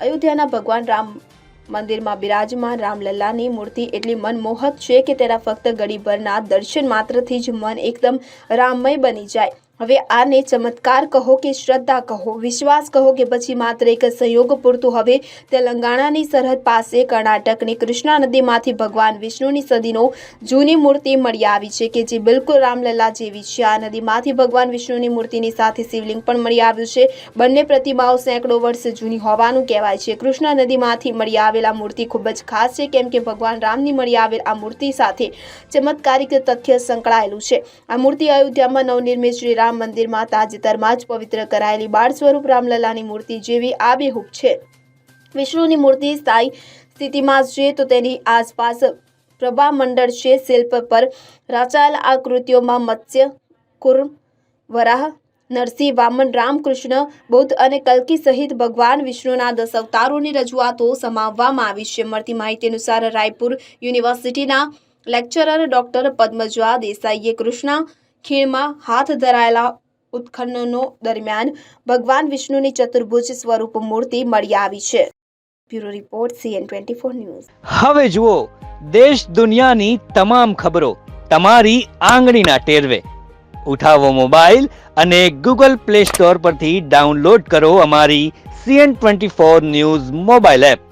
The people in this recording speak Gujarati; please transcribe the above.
અયોધ્યાના ભગવાન રામ મંદિરમાં બિરાજમાન રામલલ્લાની મૂર્તિ એટલી મનમોહક છે કે તેના ફક્ત ગળીભરના દર્શન માત્રથી જ મન એકદમ રામમય બની જાય. હવે આને ચમત્કાર કહો કે શ્રદ્ધા કહો, વિશ્વાસ કહો કે પછી માત્ર એક સંયોગ પૂરતું. હવે તેલંગાણાની સરહદ પાસે કર્ણાટકની કૃષ્ણા નદીમાંથી ભગવાન વિષ્ણુની સદીનો જૂની મૂર્તિ મળી આવી છે કે જે બિલકુલ રામલલ્લા જેવી છે. આ નદીમાંથી ભગવાન વિષ્ણુની મૂર્તિની સાથે શિવલિંગ પણ મળી આવ્યું છે. બંને પ્રતિમાઓ સેંકડો વર્ષ જૂની હોવાનું કહેવાય છે. કૃષ્ણા નદીમાંથી મળી આવેલા મૂર્તિ ખૂબ જ ખાસ છે, કેમ કે ભગવાન રામની મળી આવેલ આ મૂર્તિ સાથે ચમત્કારિક તથ્ય સંકળાયેલું છે. આ મૂર્તિ અયોધ્યામાં નવનિર્મિત શ્રી રામ મંદિરમાં તાજેતરમાં જ પવિત્ર કરાયેલી બાળ સ્વરૂપ રામલલાની મૂર્તિ જેવી આબેહૂબ છે. વિષ્ણુની મૂર્તિ સ્થાયી સ્થિતિમાં છે તો તેની આસપાસ પ્રભામંડળ છે. શિલ્પ પર રચાયેલ આકૃતિઓમાં મત્સ્ય કુર્મ વરાહ, નરસિંહ વામન, રામકૃષ્ણ, બુદ્ધ અને કલ્કી સહિત ભગવાન વિષ્ણુના દસ અવતારોની રજૂઆતો સમાવવામાં આવી છે. મળતી માહિતી અનુસાર રાયપુર યુનિવર્સિટીના લેક્ચરર ડોક્ટર પદ્મજવા દેસાઈએ કૃષ્ણા ખીણમાં હાથ ધરાયેલા ઉત્ખનનો દરમિયાન ભગવાન વિષ્ણુની ચતુર્ભુજ સ્વરૂપ મૂર્તિ મળી આવી છે. Bureau report, CN twenty four news. હવે જુઓ, દેશ દુનિયાની તમામ ખબરો તમારી આંગળીના ટેરવે. ઉઠાવો મોબાઈલ અને ગૂગલ પ્લે સ્ટોર પરથી ડાઉનલોડ કરો અમારી CN twenty four news mobile app.